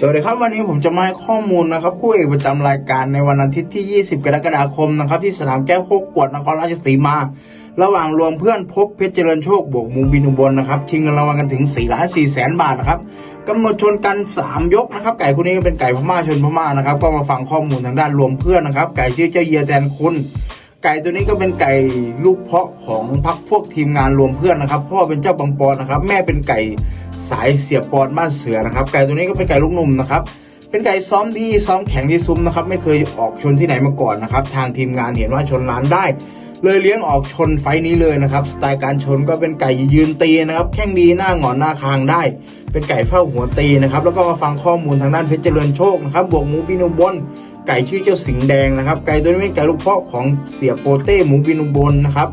สวัสดีครับวันนี้ผมจะมาให้ข้อมูลนะครับคู่เอกประจำรายการในวันอาทิตย์ที่ 20 กรกฎาคมนะครับที่สนามแก้วโคกกวดนครราชสีมา ระหว่างรวมเพื่อนพบเพชรเจริญโชคบวกมูบินอุบลนะครับชิงเงินรางวัลกันถึง4ล้าน4แสนบาทนะครับกำหนดชนกัน 3 ยกนะครับ ไก่คู่นี้ก็เป็นไก่พม่าชนพม่านะครับ ก็มาฟังข้อมูลทางด้านรวมเพื่อนนะครับ ไก่ชื่อเจ้าเยียแทนคุณ ไก่ตัวนี้ก็เป็นไก่ลูกเพาะของพักพวกทีมงานรวมเพื่อนนะครับ พ่อเป็นเจ้าบางปอนนะครับ แม่เป็นไก่สายเสียบปอนบ้านเสือนะครับ ไก่ตัวนี้ก็เป็นไก่ลูกนุ่มนะครับ เป็นไก่ซ้อมดีซ้อมแข็งที่ซุ้มนะครับ ไม่เคยออกชนที่ไหนมาก่อนนะครับ ทางทีมงานเห็นว่าชนล้านได้ เลยเลี้ยงออกชนไฟนี้เลยนะครับ สไตล์การชนก็เป็นไก่ยืนตีนะครับ แข้งดีหน้าหงอนหน้าคางได้ เป็นไก่เฝ้าหัวตีนะครับ แล้วก็มาฟังข้อมูลทางด้านเพชรเจริญโชคนะครับ บวกหมูปินุบล ไก่ชื่อเจ้าสิงห์แดงนะครับไก่ตัวนี้เป็นไก่ลูกเพาะของเสียโปเต้หมูปินุบลนะครับ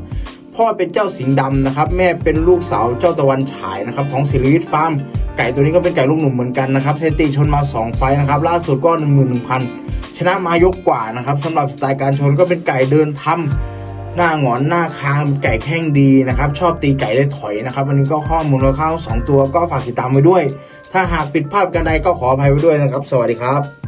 พ่อเป็นเจ้าสิงห์ดำนะครับ แม่เป็นลูกสาวเจ้าตะวันฉายนะครับ ของศิริวิทย์ฟาร์มไก่ตัวนี้ก็เป็นไก่ลูกหนุ่มเหมือนกันนะครับสถิติชนมา 2 ไฟนะครับ ล่าสุดก็ 1 1 0 0 0 ชนะมายกกว่านะครับสำหรับสไตล์การชนก็เป็นไก่เดินทำหน้าหงอนหน้าคางเป็นไก่แข้งดีนะครับ ชอบตีไก่ได้ถอยนะครับวันนี้ก็ข้อมูลคร่าวๆสองตัวก็ฝากติดตามไว้ด้วย ถ้าหากผิดพลาดกันใดก็ขออภัยไว้ด้วยนะครับ สวัสดีครับ